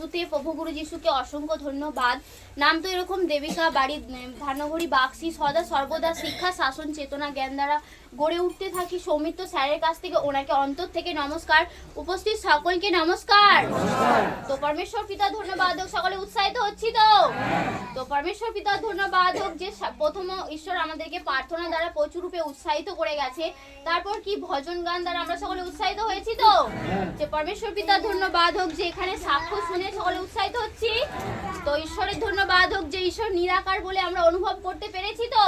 যিশুতে প্রভু গুরু যিশুকে অসংখ্য ধন্যবাদ। নাম তো এরকম দেবিকা বাড়ি ধানগড়ি বাক্সি সদা সর্বদা শিক্ষা শাসন চেতনা জ্ঞান দ্বারা গড়ে উঠতে থাকি। সৌমিত্র স্যারের কাছ থেকে ওনাকে অন্তর থেকে নমস্কার। উপস্থিত সকলকে নমস্কার। তো পরমেশ্বর পিতা ধন্যবাদ হোক। সকলে উৎসাহিত হচ্ছি তো? তো পরমেশ্বর পিতা ধন্যবাদ হোক যে প্রথম ঈশ্বর আমাদেরকে প্রার্থনা দ্বারা প্রচুর রূপে উৎসাহিত করে গেছে। তারপর কি ভজন গান দ্বারা আমরা সকলে উৎসাহিত হয়েছি তো? যে পরমেশ্বর পিতা ধন্যবাদ হোক যে এখানে সাক্ষ্য শুনে সকলে উৎসাহিত হচ্ছি। তো ঈশ্বরের ধন্যবাদ হোক যে ঈশ্বর নিরাকার বলে আমরা অনুভব করতে পেরেছি তো।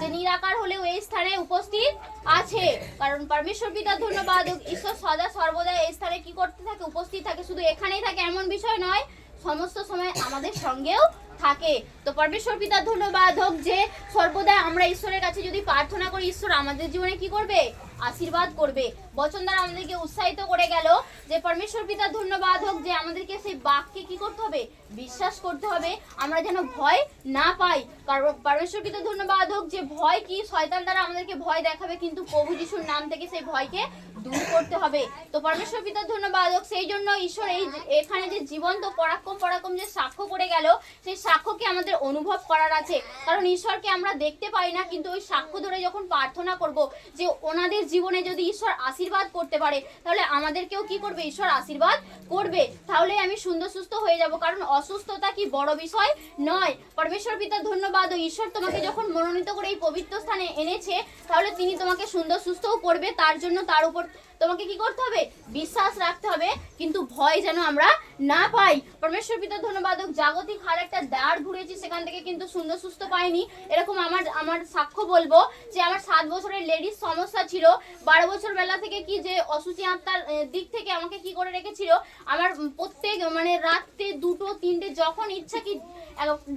যে নিরাকার হলেও এই স্থানে উপস্থিত আছে। কারণ পরমেশ্বর পিতার ধন্যবাদ হোক, ঈশ্বর সদা সর্বদা এই স্থানে কি করতে থাকে, উপস্থিত থাকে, শুধু এখানেই থাকে এমন বিষয় নয়, সমস্ত সময় আমাদের সঙ্গেও থাকে। তো পরমেশ্বর পিতার ধন্যবাদ হোক যে সর্বদা আমরা ঈশ্বরের কাছে যদি প্রার্থনা করি, ঈশ্বর আমাদের জীবনে কি করবে? আশীর্বাদ করবে। বচন দ্বারা আমাদেরকে উৎসাহিত করে গেল যে পরমেশ্বর পিতার ধন্যবাদ হোক যে আমাদেরকে সেই বাক্যে কি করতে হবে? বিশ্বাস করতে হবে। আমরা যেন ভয় না পাই। কারণ পরমেশ্বর পিতার ধন্যবাদ হোক যে ভয় কি? শয়তান দ্বারা আমাদেরকে ভয় দেখাবে, কিন্তু প্রভু যিশুর নাম থেকে সেই ভয়কে দূর করতে হবে। তো পরমেশ্বর পিতার ধন্যবাদ হোক। সেই জন্য ঈশ্বর এই এখানে যে জীবন্ত, পরাক্রম পরাক্রম যে সাক্ষ্য করে গেল, সেই সাক্ষ্যকে আমাদের অনুভব করার আছে? কারণ ঈশ্বরকে আমরা দেখতে পাই না, কিন্তু ওই সাক্ষ্য ধরে যখন প্রার্থনা করব যে ওনাদের জীবনে যদি ঈশ্বর আশীর্বাদ করতে পারে, তাহলে আমাদেরকেও কি করবে? ঈশ্বর আশীর্বাদ করবে। তাহলে আমি সুন্দর সুস্থ হয়ে যাব, কারণ অসুস্থতা কি বড় বিষয় নয়। পরমেশ্বর পিতার ধন্যবাদ, ও ঈশ্বর তোমাকে যখন মনোনীত করে এই পবিত্র স্থানে এনেছে, তাহলে তিনি তোমাকে সুন্দর সুস্থও করবে, তার জন্য তার উপর তোমাকে কি করতে হবে? বিশ্বাস রাখতে হবে, কিন্তু ভয় যেন আমরা না পাই। পরমেশ্বর পিতার ধন্যবাদ জাগতিক হার একটা দ্বার ঘুরেছি, সেখান থেকে কিন্তু সুন্দর সুস্থ পাইনি। এরকম আমার আমার সাক্ষ্য বলব যে আমার সাত বছরের লেডিস সমস্যা ছিল। বারো বছর বেলা থেকে কি যে অসুচি আত্মার দিক থেকে আমাকে কি করে রেখেছিল? আমার প্রত্যেক মানে রাত্রে দুটো, তিনটে যখন ইচ্ছা কি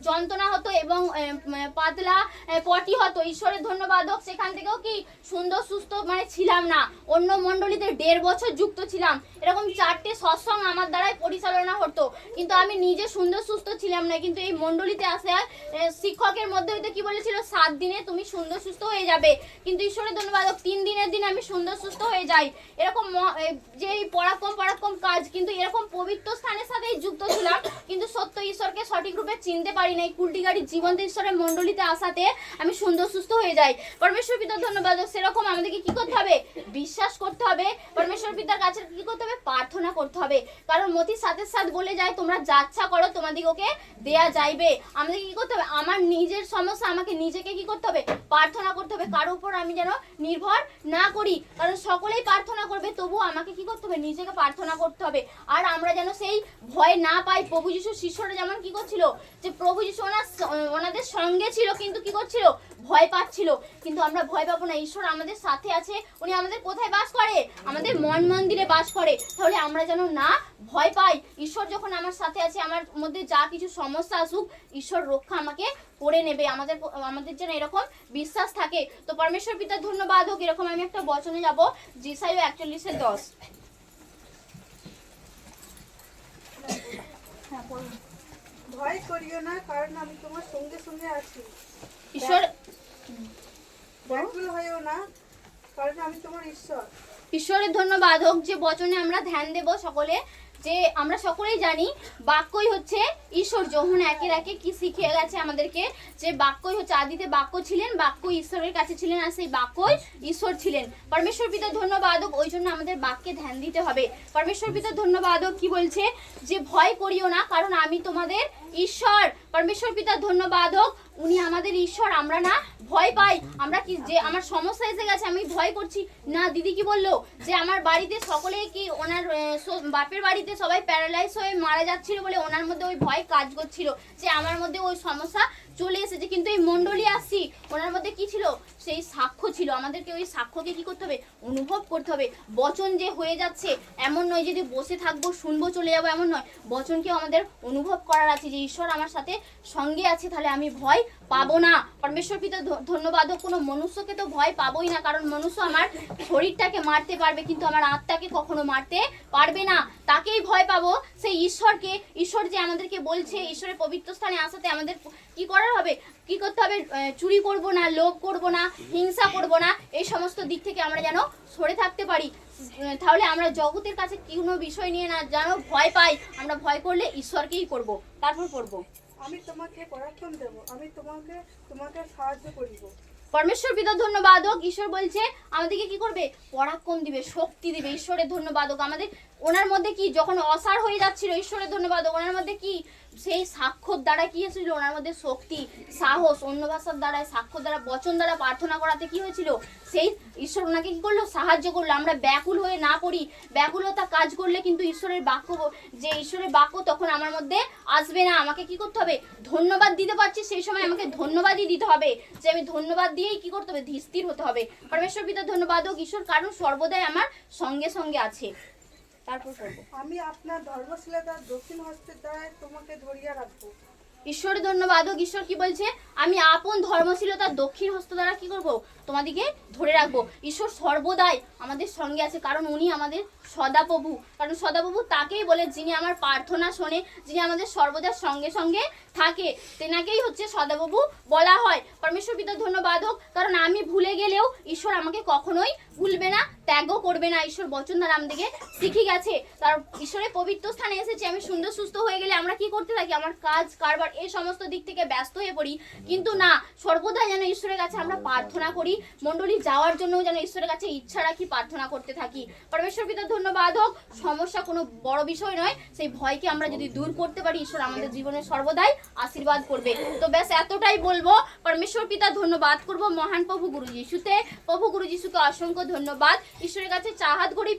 যন্ত্রণা হতো এবং পাতলা পটি হতো। ঈশ্বরের ধন্যবাদ হোক সেখান থেকেও কি সুন্দর সুস্থ মানে ছিলাম না। অন্য মণ্ডলীতে দেড় বছর যুক্ত ছিলাম। এরকম চারটে সৎসঙ্গ আমার দ্বারাই পরিচালনা হতো। কিন্তু আমি নিজে সুন্দর সুস্থ ছিলাম না। কিন্তু এই মণ্ডলীতে আসে শিক্ষকের মধ্যে হইতে কি বলেছিল? সাত দিনে তুমি সুন্দর সুস্থ হয়ে যাবে। কিন্তু ঈশ্বরের ধন্যবাদ হোক, তিন দিনের দিন আমি সুন্দর সুস্থ হয়ে যাই। এরকম যে এই পরাক্রম পরাক্রম কাজ কিন্তু এরকম পবিত্র স্থানের সাথেই যুক্ত ছিলাম। কিন্তু সত্য ঈশ্বরকে সঠিক রূপে চিনতে পারি না এই কুলটি গাড়ি জীবন্ত ঈশ্বরের মণ্ডলীতে আসাতে আমি সুন্দর সুস্থ হয়ে যাই। পরমেশ্বর পিতার ধন্যবাদ সেরকম আমাদেরকে কি করতে হবে? বিশ্বাস করতে হবে। পরমেশ্বর পিতার কাছে কি করতে হবে? প্রার্থনা করতে হবে। কারণ মতি সাথে সাথ বলে যায়, তোমরা যাচ্ছা করো তোমাদিগকে দেয়া যাইবে। আমাদেরকে কি করতে হবে? আমার নিজের সমস্যা, আমাকে নিজেকে কি করতে হবে? প্রার্থনা করতে হবে। কারোর উপর আমি যেন নির্ভর না করি। কারণ সকলেই প্রার্থনা করবে তবু আমাকে কি করতে হবে? নিজেকে প্রার্থনা করতে হবে। আর আমরা যেন সেই ভয় না পাই, প্রভু যিশুর শিষ্যরা যেমন কি করছিল যে প্রভু যিশু ওনার ওনাদের সঙ্গে ছিল, কিন্তু কি করছিল? ভয় পাচ্ছিল। কিন্তু আমরা ভয় পাবো না। ঈশ্বর আমাদের সাথে আছে। উনি আমাদের কোথায় বাস করে? আমাদের মন মন্দিরে বাস করে। তাহলে আমরা যেন না ভয় পাই। ঈশ্বর যখন আমার সাথে আছে, আমার মধ্যে যা কিছু সমস্যা আসুক, ঈশ্বর রক্ষা আমাকে করে নেবে। আমাদের আমাদের যেন এরকম বিশ্বাস থাকে। তো পরমেশ্বর পিতার ধন্যবাদ হোক। এরকম আমি একটা বচনে যাব। জিসাইও একচল্লিশের দশ। ভয় করিও না কারণ আমি তোমার সঙ্গে সঙ্গে আছি। ঈশ্বর ব্যাকুল হইও না কারণ আমি তোমার ঈশ্বর। ঈশ্বরের ধন্যবাদ হোক যে বচনে আমরা ধ্যান দেব সকলে যে আমরা সকলেই জানি বাক্যই হচ্ছে ঈশ্বর যখন একের একে কি শিখিয়ে গেছে আমাদেরকে? যে বাক্যই হচ্ছে আদিতে বাক্য ছিলেন বাক্য ঈশ্বরের কাছে ছিলেন আর সেই বাক্যই ঈশ্বর ছিলেন। পরমেশ্বর পিতার ধন্যবাদ হোক ওই জন্য আমাদের বাক্যে ধ্যান দিতে হবে। পরমেশ্বর পিতার ধন্যবাদ হোক কি বলছে? যে ভয় করিও না কারণ আমি তোমাদের ঈশ্বর, পরমেশ্বর পিতা ধন্যবাদ হোক। উনি আমাদের ঈশ্বর, আমরা না ভয় পাই। আমরা কি যে আমার সমস্যা এসে গেছে, আমি ভয় করছি। না, দিদি কি বলল? যে আমার বাড়িতে সকলেই কি ওনার বাপের বাড়িতে সবাই প্যারালাইজ হয়ে মারা যাচ্ছিল বলে ওনার মধ্যে ওই ভয় কাজ করছিল? যে আমার মধ্যে ওই সমস্যা চলে এসেছে, কিন্তু এই মণ্ডলী আসছি ওনার মধ্যে কি ছিল? সেই সাক্ষ্য ছিল। আমাদেরকে ওই সাক্ষ্যকে কি করতে হবে? অনুভব করতে হবে। বচন যে হয়ে যাচ্ছে, এমন নয় যদি বসে থাকব, শুনব, চলে যাব এমন নয়। বচনকেও আমাদের অনুভব করার আছে যে, ঈশ্বর আমার সাথে সঙ্গে আছে, তাহলে আমি ভয় পাবো না। পরমেশ্বর পিতা ধন্যবাদ কোনো মনুষ্যকে তো ভয় পাবোই না। কারণ মনুষ্য আমার শরীরটাকে মারতে পারবে, কিন্তু আমার আত্মাকে কখনো মারতে পারবে না। তাকেই ভয় পাবো। সেই ঈশ্বরকে, ঈশ্বর যে আমাদেরকে বলছে, ঈশ্বরের পবিত্র স্থানে আসাতে আমাদের কি করার হবে? কি করতে হবে? চুরি করব করব না লোভ করব না হিংসা করব না এই সমস্ত দিক থেকে আমরা যেন সরে থাকতে পারি। তাহলে আমরা জগতের কাছে কোনো বিষয় নিয়ে না যেন ভয় পাই। আমরা ভয় করলে ঈশ্বরকেই করব। তারপর করব। আমি তোমাকে পরাক্রম দেব। আমি তোমাকে তোমাকে সাহায্য করিব। পরমেশ্বর পিতা ধন্যবাদ হোক ঈশ্বর বলছে আমাদেরকে কি করবে? পরাক্রম দিবে শক্তি দিবে। ঈশ্বরের ধন্যবাদ হোক আমাদের ওনার মধ্যে কি যখন অসার হয়ে যাচ্ছিল ঈশ্বরের ধন্যবাদ হোক ওনার মধ্যে কি সেই সাক্ষর দ্বারা কি হয়েছিল? ওনার মধ্যে শক্তি, সাহস, অন্য ভাষার দ্বারা সাক্ষর দ্বারা, বচন দ্বারা প্রার্থনা করাতে কি হয়েছিল? সেই ঈশ্বর ওনাকে কি করল? সাহায্য করল। আমরা ব্যাকুল হয়ে না পড়ি। ব্যাকুলতা কাজ করলে কিন্তু ঈশ্বরের বাক্য যে ঈশ্বরের বাক্য তখন আমার মধ্যে আসবে না। আমাকে কি করতে হবে? ধন্যবাদ দিতে পারছি, সেই সময় আমাকে ধন্যবাদই দিতে হবে। যে আমি ধন্যবাদ দিয়েই কি করতে হবে? ধীর হতে হবে। পরমেশ্বর পিতা ধন্যবাদ হোক। ঈশ্বর কারণ সর্বদাই আমার সঙ্গে সঙ্গে আছে। তারপর করব। আমি আপনার ধর্মশীলতার দক্ষিণ হস্তের দ্বারা তোমাকে ধরিয়া রাখব। ঈশ্বরের ধন্যবাদ। হোক, ঈশ্বর কি বলছে? আমি আপন ধর্মশীলতার দক্ষিণ হস্ত দ্বারা কি করব? তোমাদিকে ধরে রাখব। ঈশ্বর সর্বদাই আমাদের সঙ্গে আছে, কারণ উনি আমাদের সদাপ্রভু। কারণ সদাপ্রভু তাকেই বলে, যিনি আমার প্রার্থনা শোনে, যিনি আমাদের সর্বদা সঙ্গে সঙ্গে থাকে। তেনাকেই হচ্ছে সদাপ্রভু বলা হয়। পরমেশ্বর পিতা, ধন্যবাদ হোক। কারণ আমি ভুলে গেলেও ঈশ্বর আমাকে কখনোই ভুলবে না, ত্যাগও করবে না। ঈশ্বর বচন দ্বারা আমাদেরকে শিখে গেছে। তার ঈশ্বরের পবিত্র স্থানে এসেছে। আমি সুন্দর, সুস্থ হয়ে গেলে আমরা কি করতে থাকি? আমার কাজ, কারবার এই সমস্ত দিক থেকে ব্যস্ত হয়ে পড়ি। কিন্তু না, সর্বদা যেন ঈশ্বরের কাছে আমরা প্রার্থনা করি। মণ্ডলী যাওয়ার জন্য যেন ঈশ্বরের কাছে ইচ্ছা রাখি প্রার্থনা করতে থাকি। পরমেশ্বর পিতার ধন্যবাদ হোক, সমস্যা কোনো বড় বিষয় নয়। সেই ভয়কে আমরা যদি দূর করতে পারি, ঈশ্বর আমাদের জীবনে সর্বদাই আশীর্বাদ করবে। তো ব্যাস, এতটাই বলব। পরমেশ্বর পিতা ধন্যবাদ করব। মহান প্রভু গুরু যিশুতে। প্রভু গুরু যিশুকে অসংখ্য ধন্যবাদ। ঈশ্বরের কাছে চাহাত করি।